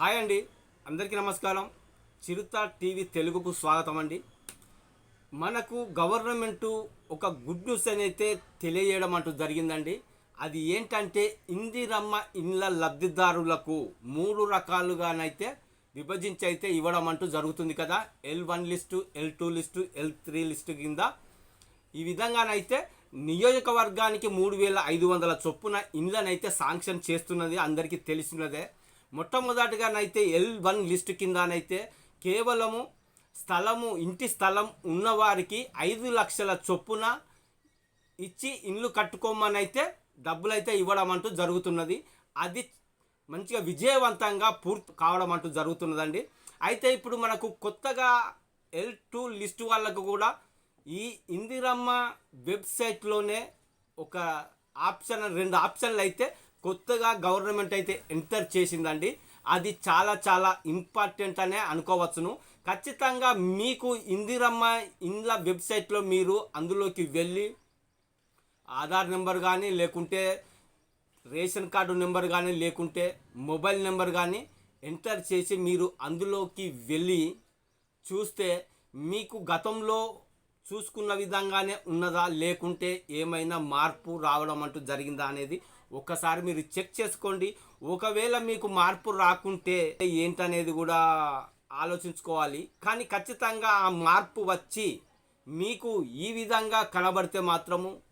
Hi అండి. అందరికీ నమస్కారం. చిరుత టీవీ తెలుగుకు స్వాగతం అండి. మనకు గవర్నమెంటు ఒక గుడ్ న్యూస్ అయితే తెలియజేయడం అంటూ జరిగిందండి. అది ఏంటంటే ఇందిరమ్మ ఇండ్ల లబ్ధిదారులకు మూడు రకాలుగానైతే విభజించి అయితే ఇవ్వడం అంటూ జరుగుతుంది కదా. L one list L two list L three list కింద. ఈ విధంగానైతే నియోజకవర్గానికి మూడు వేల ఐదు వందల చొప్పున ఇండ్లనైతే శాంక్షన్ చేస్తున్నది అందరికీ తెలిసినదే. మొట్టమొదటిగానైతే ఎల్ వన్ లిస్టు కిందనైతే కేవలము స్థలము ఇంటి స్థలం ఉన్నవారికి ఐదు లక్షల చొప్పున ఇచ్చి ఇండ్లు కట్టుకోమని అయితే డబ్బులైతే ఇవ్వడం అంటూ జరుగుతున్నది. అది మంచిగా విజయవంతంగా పూర్తి కావడం అంటూ జరుగుతున్నదండి. అయితే ఇప్పుడు మనకు కొత్తగా ఎల్ టూ లిస్టు వాళ్ళకు కూడా ఈ ఇందిరమ్మ వెబ్సైట్లోనే ఒక ఆప్షన్ రెండు ఆప్షన్లు అయితే కొత్తగా గవర్నమెంట్ అయితే ఎంటర్ చేసిందండి. అది చాలా చాలా ఇంపార్టెంట్ అనే అనుకోవచ్చును. ఖచ్చితంగా మీకు ఇందిరమ్మ ఇండ్ల వెబ్సైట్లో మీరు అందులోకి వెళ్ళి ఆధార్ నెంబర్ కానీ లేకుంటే రేషన్ కార్డు నెంబర్ కానీ లేకుంటే మొబైల్ నెంబర్ కానీ ఎంటర్ చేసి మీరు అందులోకి వెళ్ళి చూస్తే మీకు గతంలో చూసుకున్న విధంగానే ఉన్నదా లేకుంటే ఏమైనా మార్పు రావడం అంటూ జరిగిందా అనేది ఒక్కసారి మీరు చెక్ చేసుకోండి. ఒకవేళ మీకు మార్పు రాకుంటే ఏంటనేది కూడా ఆలోచించుకోవాలి. కానీ ఖచ్చితంగా ఆ మార్పు వచ్చి మీకు ఈ విధంగా కనబడితే మాత్రము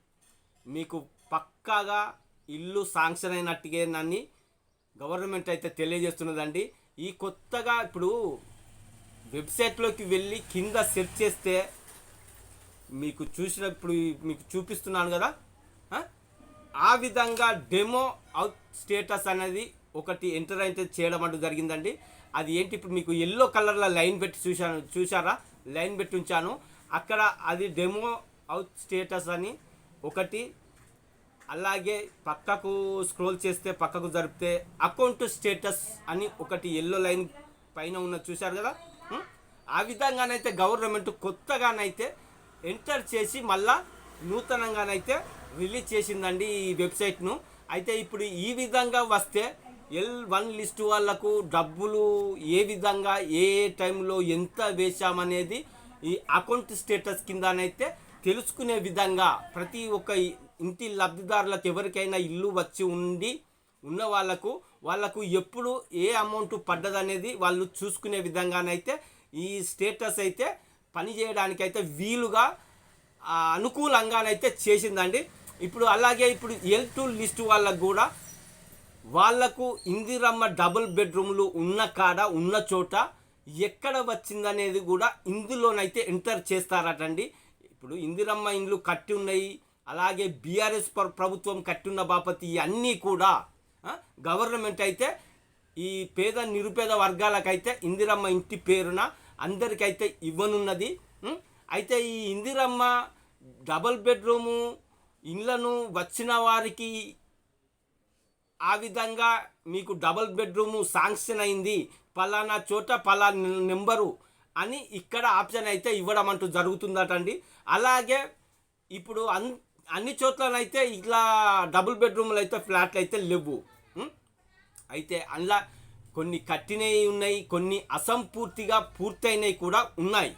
మీకు పక్కాగా ఇల్లు శాంక్షన్ నన్ను గవర్నమెంట్ అయితే తెలియజేస్తున్నదండి. ఈ కొత్తగా ఇప్పుడు వెబ్సైట్లోకి వెళ్ళి కింద సెర్చ్ చేస్తే మీకు చూసినప్పుడు మీకు చూపిస్తున్నాను కదా? ఆ? విధంగా డెమో అవుట్ స్టేటస్ అనేది ఒకటి ఎంటర్ అయితే చేయడం అంటూ జరిగిందండి. అది ఏంటి? ఇప్పుడు మీకు ఎల్లో కలర్లో లైన్ పెట్టి చూశాను చూసారా లైన్ పెట్టి ఉంచాను. అక్కడ అది డెమో అవుట్ స్టేటస్ అని ఒకటి అలాగే పక్కకు స్క్రోల్ చేస్తే పక్కకు జరిపితే అకౌంట్ స్టేటస్ అని ఒకటి ఎల్లో లైన్ పైన ఉన్న చూశారు కదా? ఆ విధంగానైతే గవర్నమెంట్ కొత్తగానైతే ఎంటర్ చేసి మళ్ళా నూతనంగానైతే రిలీజ్ చేసిందండి ఈ వెబ్సైట్ను. అయితే ఇప్పుడు ఈ విధంగా వస్తే ఎల్ వన్ లిస్ట్ వాళ్ళకు డబ్బులు ఏ విధంగా ఏ ఏ టైంలో ఎంత వేశామనేది ఈ అకౌంట్ స్టేటస్ కిందనైతే తెలుసుకునే విధంగా ప్రతి ఒక్క ఇంటి లబ్ధిదారులకు ఎవరికైనా ఇల్లు వచ్చి ఉండి ఉన్న వాళ్ళకు వాళ్ళకు ఎప్పుడు ఏ అమౌంట్ పడ్డదనేది వాళ్ళు చూసుకునే విధంగానైతే ఈ స్టేటస్ అయితే పని చేయడానికైతే వీలుగా అనుకూలంగానైతే చేసిందండి. ఇప్పుడు అలాగే ఇప్పుడు ఎల్ టూ లిస్ట్ వాళ్ళకు కూడా వాళ్ళకు ఇందిరమ్మ డబుల్ బెడ్రూమ్లు ఉన్న కాడ ఉన్న చోట ఎక్కడ వచ్చిందనేది కూడా ఇందులోనైతే ఎంటర్ చేస్తారటండి. ఇప్పుడు ఇందిరమ్మ ఇండ్లు కట్టి ఉన్నాయి అలాగే బీఆర్ఎస్ ప్రభుత్వం కట్టి ఉన్న బాపతి ఇవన్నీ కూడా గవర్నమెంట్ అయితే ఈ పేద నిరుపేద వర్గాలకైతే ఇందిరమ్మ ఇంటి పేరున అందరికైతే ఇవ్వనున్నది. అయితే ఈ ఇందిరమ్మ డబుల్ బెడ్రూము ఇండ్లను వచ్చిన వారికి ఆ విధంగా మీకు డబుల్ బెడ్రూము శాంక్షన్ అయింది. పలానా చోట పలానా నెంబరు అని ఇక్కడ ఆప్షన్ అయితే ఇవ్వడం అంటూ జరుగుతుందటండి. అలాగే ఇప్పుడు అన్ అన్ని చోట్లనైతే ఇట్లా డబుల్ బెడ్రూమ్లు అయితే ఫ్లాట్లు అయితే లేవు. అయితే అందులో కొన్ని కట్టినవి ఉన్నాయి కొన్ని అసంపూర్తిగా పూర్తయినవి కూడా ఉన్నాయి.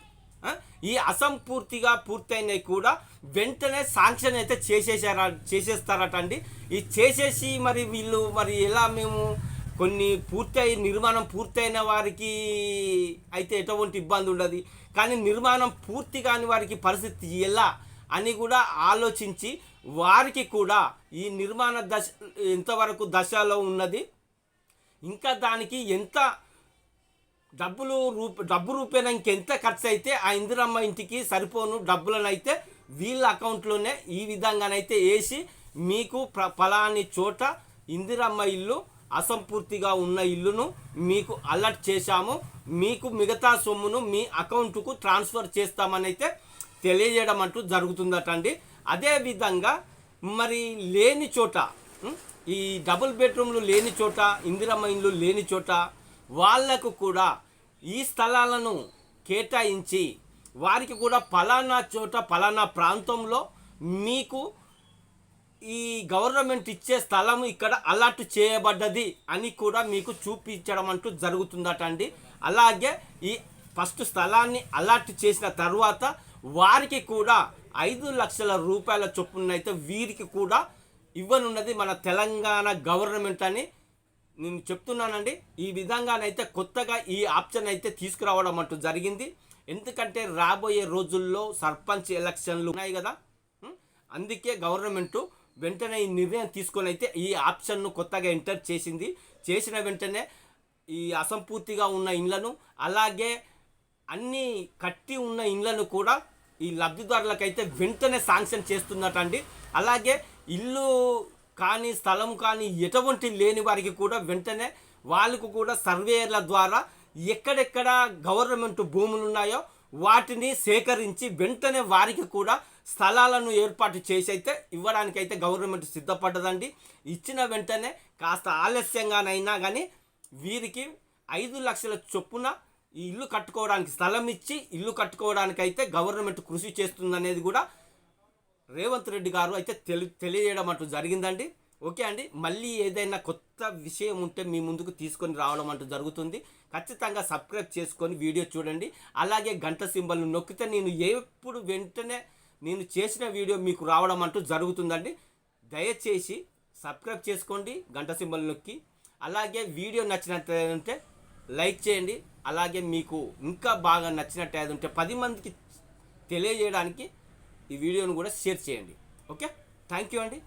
ఈ అసంపూర్తిగా పూర్తయినవి కూడా వెంటనే శాంక్షన్ అయితే చేసేసారా చేసేస్తారట అండి ఈ చేసేసి మరి వీళ్ళు మరి ఎలా మేము కొన్ని పూర్తయి నిర్మాణం పూర్తయిన వారికి అయితే ఎటువంటి ఇబ్బంది ఉండదు. కానీ నిర్మాణం పూర్తి కాని వారికి పరిస్థితి ఎలా అని కూడా ఆలోచించి వారికి కూడా ఈ నిర్మాణ దశ ఎంతవరకు దశలో ఉన్నది ఇంకా దానికి ఎంత డబ్బులు రూప డబ్బు రూపేణ ఇంకెంత ఖర్చు అయితే ఆ ఇందిరమ్మ ఇంటికి సరిపోను డబ్బులను అయితే వీళ్ళ అకౌంట్లోనే ఈ విధంగానైతే వేసి మీకు ప్ర ఫలాని చోట ఇందిరమ్మ ఇల్లు అసంపూర్తిగా ఉన్న ఇల్లును మీకు అలర్ట్ చేశాము. మీకు మిగతా సొమ్మును మీ అకౌంట్కు ట్రాన్స్ఫర్ చేస్తామనైతే తెలియజేయడం అంటూ జరుగుతుందట అండి అదేవిధంగా మరి లేని చోట ఈ డబుల్ బెడ్రూమ్లు లేని చోట ఇందిరమ్మ ఇల్లు లేని చోట వాళ్ళకు కూడా ఈ స్థలాలను కేటాయించి వారికి కూడా ఫలానా చోట పలానా ప్రాంతంలో మీకు ఈ గవర్నమెంట్ ఇచ్చే స్థలం ఇక్కడ అలాట్ చేయబడ్డది అని కూడా మీకు చూపించడం అంటూ జరుగుతుందట అండి. అలాగే ఈ ఫస్ట్ స్థలాన్ని అలాట్ చేసిన తర్వాత వారికి కూడా ఐదు లక్షల రూపాయల చొప్పున అయితే వీరికి కూడా ఇవ్వనున్నది మన తెలంగాణ గవర్నమెంట్ అని నేను చెప్తున్నానండి ఈ విధంగానైతే కొత్తగా ఈ ఆప్షన్ అయితే తీసుకురావడం అంటూ జరిగింది. ఎందుకంటే రాబోయే రోజుల్లో సర్పంచ్ ఎలక్షన్లు ఉన్నాయి కదా అందుకే గవర్నమెంట్ వెంటనే ఈ నిర్ణయం తీసుకొని అయితే ఈ ఆప్షన్ను కొత్తగా ఎంటర్ చేసింది. చేసిన వెంటనే ఈ అసంపూర్తిగా ఉన్న ఇండ్లను అలాగే అన్ని కట్టి ఉన్న ఇండ్లను కూడా ఈ లబ్ధిదారులకైతే వెంటనే శాంక్షన్ చేస్తున్నట్టండి. అలాగే ఇల్లు కానీ స్థలం కానీ ఎటువంటి లేని వారికి కూడా వెంటనే వాళ్ళకు కూడా సర్వేయర్ల ద్వారా ఎక్కడెక్కడ గవర్నమెంట్ భూములు ఉన్నాయో వాటిని సేకరించి వెంటనే వారికి కూడా స్థలాలను ఏర్పాటు చేసి అయితే ఇవ్వడానికైతే గవర్నమెంట్ సిద్ధపడ్డదండి. ఇచ్చిన వెంటనే కాస్త ఆలస్యంగానైనా కానీ వీరికి ఐదు లక్షల చొప్పున ఈ ఇల్లు కట్టుకోవడానికి స్థలం ఇచ్చి ఇల్లు కట్టుకోవడానికి అయితే గవర్నమెంట్ కృషి చేస్తుందనేది కూడా రేవంత్ రెడ్డి గారు అయితే తెలి తెలియజేయడం అంటూ జరిగిందండి. ఓకే అండి? మళ్ళీ ఏదైనా కొత్త విషయం ఉంటే మీ ముందుకు తీసుకొని రావడం అంటూ జరుగుతుంది. ఖచ్చితంగా సబ్స్క్రైబ్ చేసుకొని వీడియో చూడండి. అలాగే గంట సింబల్ను నొక్కితే నేను ఎప్పుడు వెంటనే నేను చేసిన వీడియో మీకు రావడం అంటూ జరుగుతుందండి. దయచేసి సబ్స్క్రైబ్ చేసుకోండి గంట సింబల్ నొక్కి. అలాగే వీడియో నచ్చినట్లయితే లైక్ చేయండి. అలాగే మీకు ఇంకా బాగా నచ్చినట్టు ఉంటే పది మందికి తెలియజేయడానికి ఈ వీడియోను కూడా షేర్ చేయండి. ఓకే? థ్యాంక్ యూ అండి.